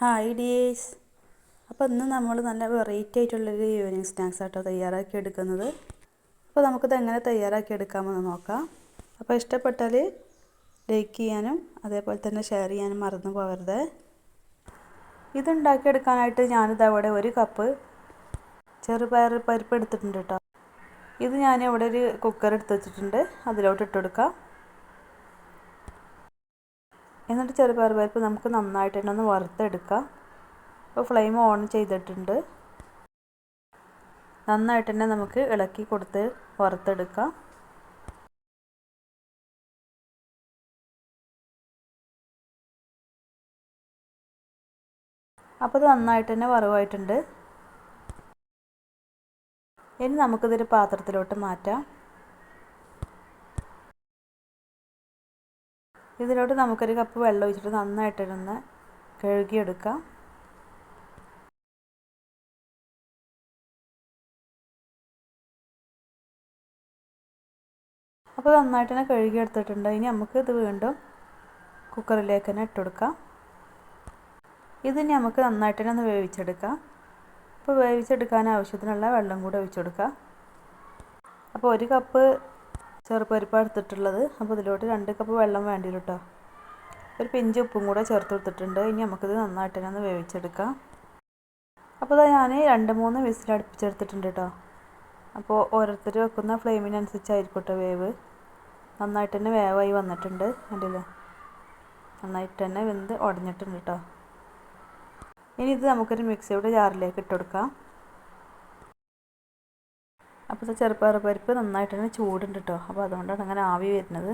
Hi dears. അപ്പോൾ ഇന്ന് നമ്മൾ നല്ല വെറൈറ്റി ആയിട്ടുള്ളൊരു ഈവനിങ് സ്നാക്സ് ആട്ടോ തയ്യാറാക്കി എടുക്കുന്നത്. അപ്പോൾ നമുക്കിത് എങ്ങനെ തയ്യാറാക്കി എടുക്കാമെന്ന് നോക്കാം. അപ്പോൾ ഇഷ്ടപ്പെട്ടാൽ ലൈക്ക് ചെയ്യാനും അതേപോലെ തന്നെ ഷെയർ ചെയ്യാനും മറന്നു പോകരുത്. ഇതുണ്ടാക്കിയെടുക്കാനായിട്ട് ഞാനിത് അവിടെ ഒരു കപ്പ് ചെറുപയർ പരിപ്പ് എടുത്തിട്ടുണ്ട് കേട്ടോ ഇത് ഞാൻ ഇവിടെ ഒരു കുക്കർ എടുത്ത് വെച്ചിട്ടുണ്ട്. അതിലോട്ട് ഇട്ട് കൊടുക്കാം. എന്നിട്ട് ചെറുപയർ പരിപ്പ് നമുക്ക് നന്നായിട്ട് തന്നെ ഒന്ന് വറുത്തെടുക്കാം. അപ്പോൾ ഫ്ലെയിം ഓൺ ചെയ്തിട്ടുണ്ട്. നന്നായിട്ട് തന്നെ നമുക്ക് ഇളക്കി കൊടുത്ത് വറുത്തെടുക്കാം. അപ്പോൾ ഇത് നന്നായിട്ട് തന്നെ വറവായിട്ടുണ്ട്. ഇനി നമുക്കിതൊരു പാത്രത്തിലോട്ട് മാറ്റാം. ഇതിലോട്ട് നമുക്കൊരു കപ്പ് വെള്ളം ഒഴിച്ചിട്ട് നന്നായിട്ടിരുന്ന് കഴുകിയെടുക്കാം. അപ്പോൾ നന്നായിട്ട് തന്നെ കഴുകിയെടുത്തിട്ടുണ്ട്. ഇനി നമുക്ക് ഇത് വീണ്ടും കുക്കറിലേക്ക് തന്നെ ഇട്ടുകൊടുക്കാം ഇതിനി നമുക്ക് നന്നായിട്ട് തന്നെ ഒന്ന് വേവിച്ചെടുക്കാം. അപ്പോൾ വേവിച്ചെടുക്കാൻ ആവശ്യത്തിനുള്ള വെള്ളം കൂടെ ഒഴിച്ചു കൊടുക്കാം. അപ്പോൾ ഒരു കപ്പ് ചെറുപരിപ്പാണ് എടുത്തിട്ടുള്ളത്. അപ്പോൾ ഇതിലോട്ട് രണ്ട് കപ്പ് വെള്ളം വേണ്ടി കേട്ടോ ഒരു പിഞ്ച് ഉപ്പും കൂടെ ചേർത്ത് കൊടുത്തിട്ടുണ്ട്. ഇനി നമുക്കിത് നന്നായിട്ട് തന്നെ ഒന്ന് വേവിച്ചെടുക്കാം. അപ്പോൾ ഞാൻ രണ്ട് മൂന്ന് വിസിൽ അടുപ്പിച്ചെടുത്തിട്ടുണ്ട് കേട്ടോ അപ്പോൾ ഓരോരുത്തർ വെക്കുന്ന ഫ്ലെയിമിനനുസരിച്ചായിരിക്കും വേവ്. നന്നായിട്ട് തന്നെ വേവായി വന്നിട്ടുണ്ട്. കണ്ടില്ലേ? നന്നായിട്ട് തന്നെ വെന്ത് ഉടഞ്ഞിട്ടുണ്ട് കേട്ടോ ഇനി ഇത് നമുക്കൊരു മിക്സിയുടെ ജാറിലേക്ക് ഇട്ട് കൊടുക്കാം. അപ്പോൾ ചെറുപ്പയർ പരിപ്പ് നന്നായിട്ട് തന്നെ ചൂടുണ്ട് കേട്ടോ അപ്പോൾ അതുകൊണ്ടാണ് അങ്ങനെ ആവി വരുന്നത്.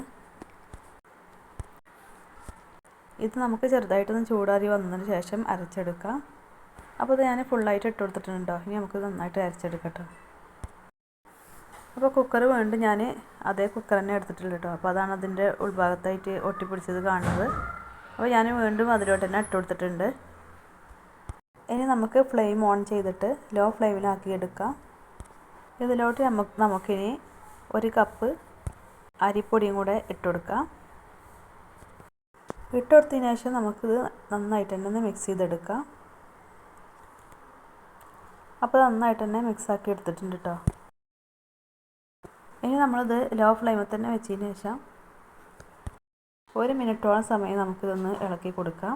ഇത് നമുക്ക് ചെറുതായിട്ടൊന്ന് ചൂടാറി വന്നതിന് ശേഷം അരച്ചെടുക്കാം. അപ്പോൾ ഇത് ഞാൻ ഫുള്ളായിട്ട് ഇട്ട് കൊടുത്തിട്ടുണ്ട് ഇനി നമുക്ക് നന്നായിട്ട് അരച്ചെടുക്കാം അപ്പോൾ കുക്കർ വീണ്ടും ഞാൻ അതേ കുക്കർ തന്നെ എടുത്തിട്ടുള്ളൂ കേട്ടോ അപ്പോൾ അതാണ് അതിന്റെ ഉൾഭാഗത്തായിട്ട് ഒട്ടിപ്പിടിച്ചത് കാണുന്നത്. അപ്പോൾ ഞാൻ വീണ്ടും അതിലോട്ട് തന്നെ ഇട്ട് കൊടുത്തിട്ടുണ്ട്. ഇനി നമുക്ക് ഫ്ലെയിം ഓൺ ചെയ്തിട്ട് ലോ ഫ്ലെയിമിലാക്കി എടുക്കാം. ഇതിലോട്ട് നമുക്ക് നമുക്കിനി ഒരു കപ്പ് അരിപ്പൊടിയും കൂടെ ഇട്ട് കൊടുക്കാം ഇട്ട് കൊടുത്തതിന് ശേഷം നമുക്കിത് നന്നായിട്ട് തന്നെ ഒന്ന് മിക്സ് ചെയ്തെടുക്കാം. അപ്പോൾ നന്നായിട്ട് തന്നെ മിക്സാക്കി എടുത്തിട്ടുണ്ട് കേട്ടോ ഇനി നമ്മളിത് ലോ ഫ്ലെയിമിൽ തന്നെ വെച്ചതിന് ശേഷം ഒരു മിനിറ്റോളം സമയം നമുക്കിതൊന്ന് ഇളക്കി കൊടുക്കാം.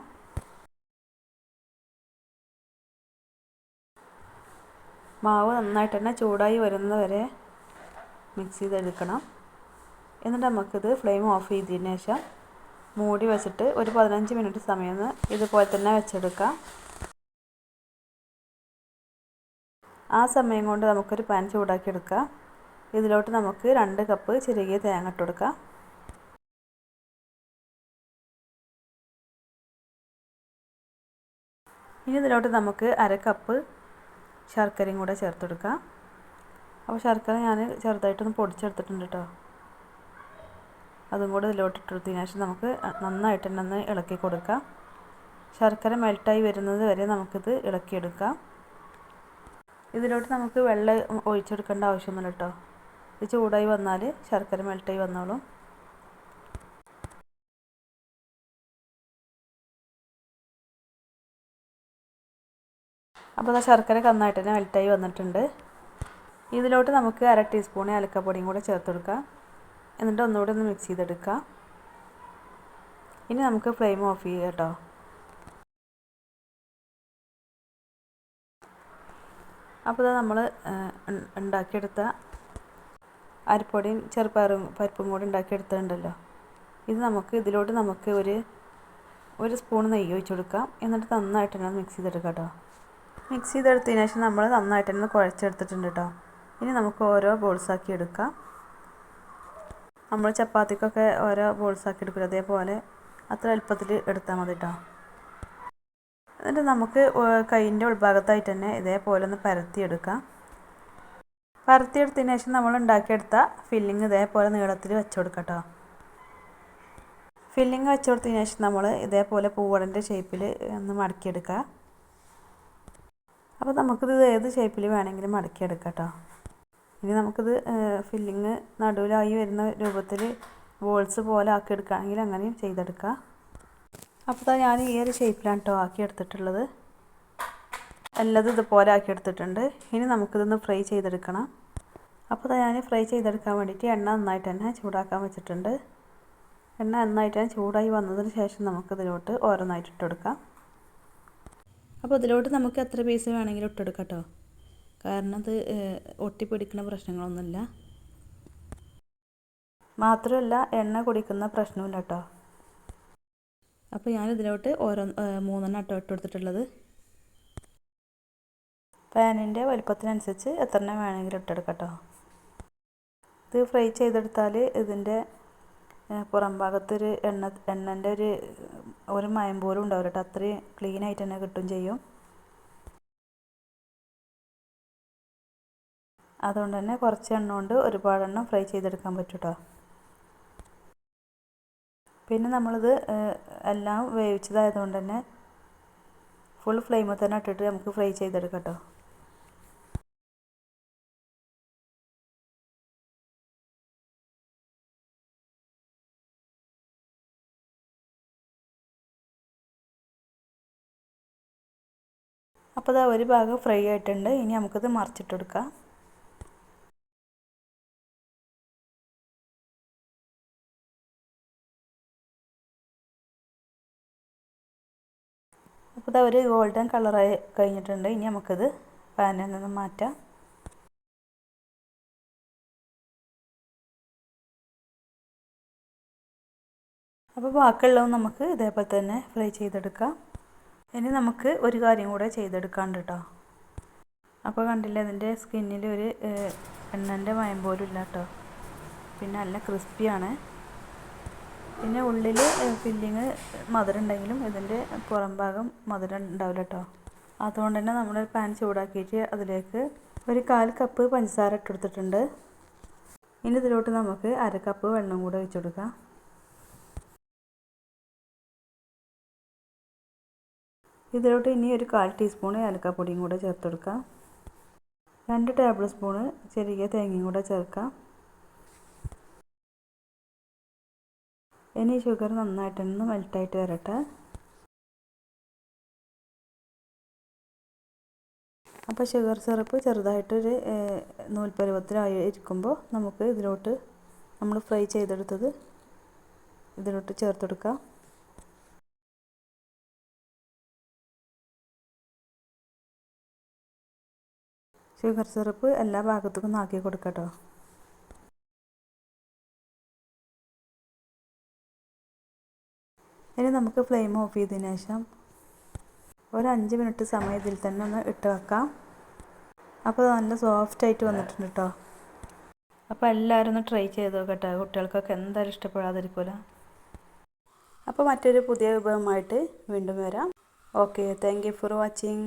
മാവ് നന്നായിട്ട് തന്നെ ചൂടായി വരുന്നവരെ മിക്സ് ചെയ്തെടുക്കണം. എന്നിട്ട് നമുക്കിത് ഫ്ലെയിം ഓഫ് ചെയ്തതിന് ശേഷം മൂടി വെച്ചിട്ട് ഒരു പതിനഞ്ച് മിനിറ്റ് സമയം ഇതുപോലെ തന്നെ വെച്ചെടുക്കാം. ആ സമയം കൊണ്ട് നമുക്കൊരു പാൻ ചൂടാക്കിയെടുക്കാം. ഇതിലോട്ട് നമുക്ക് രണ്ട് കപ്പ് ചെറിയ തേങ്ങ ഇട്ട് കൊടുക്കാം. ഇനി ഇതിലോട്ട് നമുക്ക് അര കപ്പ് ശർക്കരയും കൂടെ ചേർത്ത് കൊടുക്കാം അപ്പോൾ ശർക്കര ഞാൻ ചെറുതായിട്ടൊന്ന് പൊടിച്ചെടുത്തിട്ടുണ്ട് കേട്ടോ. അതും കൂടെ ഇതിലോട്ട് ഇട്ടെടുത്തതിന് ശേഷം നമുക്ക് നന്നായിട്ട് തന്നെ ഒന്ന് ഇളക്കി കൊടുക്കാം. ശർക്കര മെൽട്ടായി വരുന്നത് വരെ നമുക്കിത് ഇളക്കിയെടുക്കാം. ഇതിലോട്ട് നമുക്ക് വെള്ളം ഒഴിച്ചെടുക്കേണ്ട ആവശ്യമൊന്നുമില്ല കേട്ടോ. ഇത് ചൂടായി വന്നാൽ ശർക്കര മെൽട്ടായി വന്നോളും. അപ്പോൾ ശർക്കര നന്നായിട്ട് തന്നെ മെൽറ്റായി വന്നിട്ടുണ്ട്. ഇതിലോട്ട് നമുക്ക് അര ടീസ്പൂൺ ഏലക്കപ്പൊടിയും കൂടെ ചേർത്ത് കൊടുക്കാം. എന്നിട്ട് ഒന്നുകൂടി ഒന്ന് മിക്സ് ചെയ്തെടുക്കാം ഇനി നമുക്ക് ഫ്ലെയിം ഓഫ് ചെയ്യുക കേട്ടോ. അപ്പോൾ നമ്മൾ ഉണ്ടാക്കിയെടുത്ത അരിപ്പൊടിയും ചെറുപ്പയറും പരിപ്പും കൂടി ഉണ്ടാക്കിയെടുത്തിട്ടുണ്ടല്ലോ. ഇത് നമുക്ക് ഇതിലോട്ട് നമുക്ക് ഒരു ഒരു സ്പൂൺ നെയ്യ് ഒഴിച്ചു കൊടുക്കാം. എന്നിട്ട് നന്നായിട്ട് മിക്സ് ചെയ്തെടുക്കാം കേട്ടോ. മിക്സ് ചെയ്തെടുത്തതിന് ശേഷം നമ്മൾ നന്നായിട്ട് തന്നെ കുഴച്ചെടുത്തിട്ടുണ്ട് കേട്ടോ ഇനി നമുക്ക് ഓരോ ബോൾസാക്കി എടുക്കാം. നമ്മൾ ചപ്പാത്തിക്കൊക്കെ ഓരോ ബോൾസാക്കി എടുക്കില്ല അതേപോലെ അത്ര എളുപ്പത്തിൽ എടുത്താൽ മതി കേട്ടോ എന്നിട്ട് നമുക്ക് കൈയിന്റെ ഉൾഭാഗത്തായിട്ട് തന്നെ ഇതേപോലെ ഒന്ന് പരത്തിയെടുക്കാം പരത്തിയെടുത്തതിന് ശേഷം നമ്മൾ ഉണ്ടാക്കിയെടുത്ത ഫില്ലിങ് ഇതേപോലെ നീളത്തിൽ വെച്ച് കേട്ടോ ഫില്ലിങ് വെച്ച് കൊടുത്തതിന് ശേഷം നമ്മൾ ഇതേപോലെ പൂവടന്റെ ഷേപ്പിൽ ഒന്ന് മടക്കിയെടുക്കുക. അപ്പോൾ നമുക്കിത് ഏത് ഷേപ്പിൽ വേണമെങ്കിലും മടക്കിയെടുക്കാം കേട്ടോ ഇനി നമുക്കിത് ഫില്ലിങ് നടുവിലായി വരുന്ന രൂപത്തിൽ ബോൾസ് പോലെ ആക്കി എടുക്കുകയാണെങ്കിൽ അങ്ങനെയും ചെയ്തെടുക്കാം. അപ്പോൾ ഞാൻ ഈ ഒരു ഷേപ്പിലാണ് കേട്ടോ ആക്കി എടുത്തിട്ടുള്ളത് എല്ലതും ഇതുപോലെ ആക്കി എടുത്തിട്ടുണ്ട് ഇനി നമുക്കിതൊന്ന് ഫ്രൈ ചെയ്തെടുക്കണം. അപ്പോൾ ഞാൻ ഫ്രൈ ചെയ്തെടുക്കാൻ വേണ്ടിയിട്ട് എണ്ണ നന്നായിട്ട് തന്നെ ചൂടാക്കാൻ വെച്ചിട്ടുണ്ട്. എണ്ണ നന്നായിട്ട് ചൂടായി വന്നതിന് ശേഷം നമുക്കിതിലോട്ട് ഓരോന്നായിട്ട് ഇട്ടെടുക്കാം അപ്പോൾ ഇതിലോട്ട് നമുക്ക് എത്ര പീസ് വേണമെങ്കിലും ഇട്ടെടുക്കാം കേട്ടോ കാരണം അത് ഒട്ടിപ്പിടിക്കുന്ന പ്രശ്നങ്ങളൊന്നുമില്ല. മാത്രമല്ല എണ്ണ കുടിക്കുന്ന പ്രശ്നമില്ല കേട്ടോ അപ്പോൾ ഞാൻ ഇതിലോട്ട് ഓരോ മൂന്നെണ്ണം അട്ടോ ഇട്ട് കൊടുത്തിട്ടുള്ളത് പാനിന്റെ വലുപ്പത്തിനനുസരിച്ച് എത്ര എണ്ണം വേണമെങ്കിലും ഇട്ടെടുക്കാം കേട്ടോ ഇത് ഫ്രൈ ചെയ്തെടുത്താൽ ഇതിന്റെ പുറം ഭാഗത്തൊരു എണ്ണ എണ്ണന്റെ ഒരു ഒരു മയം പോലും ഉണ്ടാവില്ല കേട്ടോ. അത്രയും ക്ലീൻ ആയിട്ട് തന്നെ കിട്ടും ചെയ്യും. അതുകൊണ്ട് തന്നെ കുറച്ച് എണ്ണ കൊണ്ട് ഒരുപാടെണ്ണം ഫ്രൈ ചെയ്തെടുക്കാൻ പറ്റും കേട്ടോ പിന്നെ നമ്മളിത് എല്ലാം വേവിച്ചതായതുകൊണ്ട് തന്നെ ഫുൾ ഫ്ലെയിമിൽ തന്നെ ഇട്ടിട്ട് നമുക്ക് ഫ്രൈ ചെയ്തെടുക്കാം കേട്ടോ അപ്പോൾ ഇതാ ഒരു ഭാഗം ഫ്രൈ ആയിട്ടുണ്ട്. ഇനി നമുക്കത് മറിച്ചിട്ടെടുക്കാം. അപ്പോൾ ഇതാ ഒരു ഗോൾഡൻ കളറായി കഴിഞ്ഞിട്ടുണ്ട്. ഇനി നമുക്കത് പാനിൽ നിന്ന് മാറ്റാം. അപ്പോൾ ബാക്കിയുള്ളതും നമുക്ക് ഇതേപോലെ തന്നെ ഫ്രൈ ചെയ്തെടുക്കാം. ഇനി നമുക്ക് ഒരു കാര്യം കൂടെ ചെയ്തെടുക്കാണ്ട് കേട്ടോ അപ്പോൾ കണ്ടില്ലേ അതിന്റെ സ്കിന്നിൽ ഒരു എണ്ണന്റെ മയം പോലും ഇല്ല കേട്ടോ പിന്നെ നല്ല ക്രിസ്പിയാണ്. പിന്നെ ഉള്ളിൽ ഫില്ലിങ് മധുരം ഉണ്ടെങ്കിലും ഇതിന്റെ പുറം ഭാഗം മധുരം ഉണ്ടാവില്ല കേട്ടോ അതുകൊണ്ട് തന്നെ നമ്മൾ പാൻ ചൂടാക്കിയിട്ട് അതിലേക്ക് ഒരു കാൽ കപ്പ് പഞ്ചസാര ഇട്ടെടുത്തിട്ടുണ്ട് ഇനി ഇതിലോട്ട് നമുക്ക് അര കപ്പ് വെള്ളം കൂടെ ഒഴിച്ചു കൊടുക്കാം. ഇതിലോട്ട് ഇനി ഒരു കാൽ ടീസ്പൂൺ ഏലക്കാപ്പൊടിയും കൂടെ ചേർത്ത് കൊടുക്കാം രണ്ട് ടേബിൾ സ്പൂണ് ചെറിയ തേങ്ങയും കൂടെ ചേർക്കാം ഇനി ഷുഗർ നന്നായിട്ടൊന്ന് മെൽട്ടായിട്ട് വരട്ടെ. അപ്പോൾ ഷുഗർ സിറപ്പ് ചെറുതായിട്ടൊരു നൂൽപ്പരുവത്തിലായി ഇരിക്കുമ്പോൾ നമുക്ക് ഇതിലോട്ട് നമ്മൾ ഫ്രൈ ചെയ്തെടുത്തത് ഇതിലോട്ട് ചേർത്തെടുക്കാം ഷുഗർ സിറപ്പ് എല്ലാ ഭാഗത്തേക്കും ആക്കി കൊടുക്കട്ടോ. ഇനി നമുക്ക് ഫ്ലെയിം ഓഫ് ചെയ്തതിന് ശേഷം ഒരു അഞ്ച് മിനിറ്റ് സമയം ഇതിൽ തന്നെ ഒന്ന് ഇട്ട് വെക്കാം. അപ്പോൾ നല്ല സോഫ്റ്റ് ആയിട്ട് വന്നിട്ടുണ്ട് കേട്ടോ അപ്പോൾ എല്ലാവരും ഒന്ന് ട്രൈ ചെയ്ത് നോക്കട്ടെ കുട്ടികൾക്കൊക്കെ എന്തായാലും ഇഷ്ടപ്പെടാതിരിക്കില്ല അപ്പോൾ മറ്റൊരു പുതിയ വിഭവമായിട്ട് വീണ്ടും വരാം. Okay thank you for watching